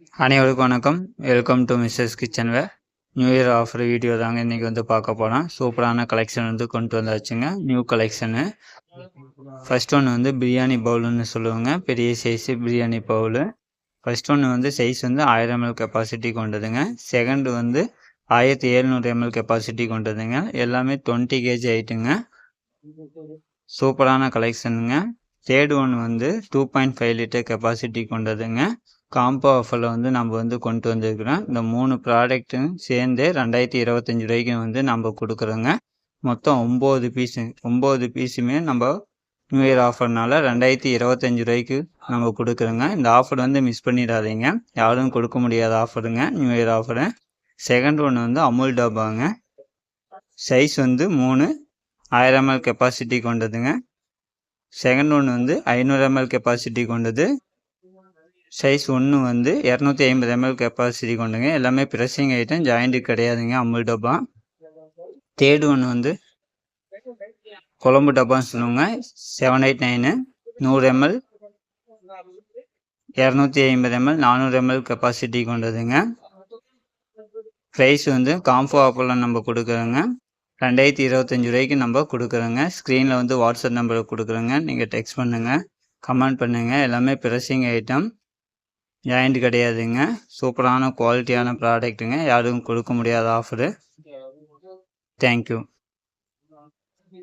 அனைவருக்கும் வணக்கம். Welcome to Mrs kitchen where new year offer video தாங்க இன்றைக்கி வந்து பார்க்க போகிறோம் சூப்பரான கலெக்ஷன் வந்து கொண்டு வந்தாச்சுங்க. நியூ கலெக்ஷனு ஃபர்ஸ்ட் ஒன்று வந்து பிரியாணி பவுலுன்னு சொல்லுவாங்க. பெரிய சைஸு பிரியாணி பவுலு. ஃபர்ஸ்ட் ஒன்று வந்து சைஸ் வந்து ஆயிரம் எம்எல் கெப்பாசிட்டி கொண்டதுங்க. செகண்டு வந்து ஆயிரத்தி ஏழ்நூறு எம்எல் கெப்பாசிட்டி கொண்டதுங்க. எல்லாமே டுவெண்ட்டி கேஜி ஆயிட்டுங்க. சூப்பரான கலெக்ஷனுங்க தேர்ட் ஒன் வந்து two point five litre capacity கொண்டதுங்க. Combo ஆஃபரில் வந்து நம்ம வந்து கொண்டு வந்திருக்கிறோம். இந்த மூணு ப்ராடக்ட்டும் சேர்ந்து ரெண்டாயிரத்தி இருபத்தஞ்சி ரூபாய்க்கு வந்து நம்ம கொடுக்குறோங்க. மொத்தம் ஒம்பது பீஸு ஒம்பது பீஸுமே நம்ம நியூ இயர் ஆஃபர்னால ரெண்டாயிரத்தி இருபத்தஞ்சி ரூபாய்க்கு நம்ம கொடுக்குறோங்க. இந்த ஆஃபர் வந்து மிஸ் பண்ணிடாதீங்க. யாரும் கொடுக்க முடியாத ஆஃபருங்க நியூ இயர் ஆஃபரு செகண்ட் ஒன்று வந்து அமுல் டப்பாங்க. சைஸ் வந்து மூணு. ஆயிரம் எம்எல் கெப்பாசிட்டி கொண்டதுங்க. செகண்ட் ஒன்று வந்து ஐநூறு எம்எல் கெப்பாசிட்டி கொண்டது. சைஸ் ஒன்று வந்து இரநூத்தி ஐம்பது எம்எல் கெப்பாசிட்டி கொண்டுங்க. எல்லாமே ப்ரெஸ்ஸிங் ஐட்டம் ஜாயிண்ட்டு கிடையாதுங்க அமுல் டப்பா. தேர்டு ஒன்று வந்து குழம்பு டப்பான்னு சொல்லுவாங்க. செவன் எயிட் நைனு நூறு எம்எல் இரநூத்தி ஐம்பது எம்எல் நானூறு எம்எல் கெப்பாசிட்டி கொண்டதுங்க. ப்ரைஸ் வந்து காம்போ ஆஃபரில் நம்ம கொடுக்குறோங்க. ரெண்டாயிரத்தி இருபத்தஞ்சி ரூபாய்க்கு நம்ம கொடுக்குறோங்க. ஸ்க்ரீனில் வந்து வாட்ஸ்அப் நம்பர் கொடுக்குறோங்க. நீங்கள் டெக்ஸ்ட் பண்ணுங்கள் கமெண்ட் பண்ணுங்கள் எல்லாமே ப்ரெஸ்ஸிங் ஐட்டம் ஜாயிண்ட் கிடையாதுங்க. சூப்பரான குவாலிட்டியான ப்ராடக்ட்டுங்க யாரும் கொடுக்க முடியாத ஆஃபரு தேங்க்யூ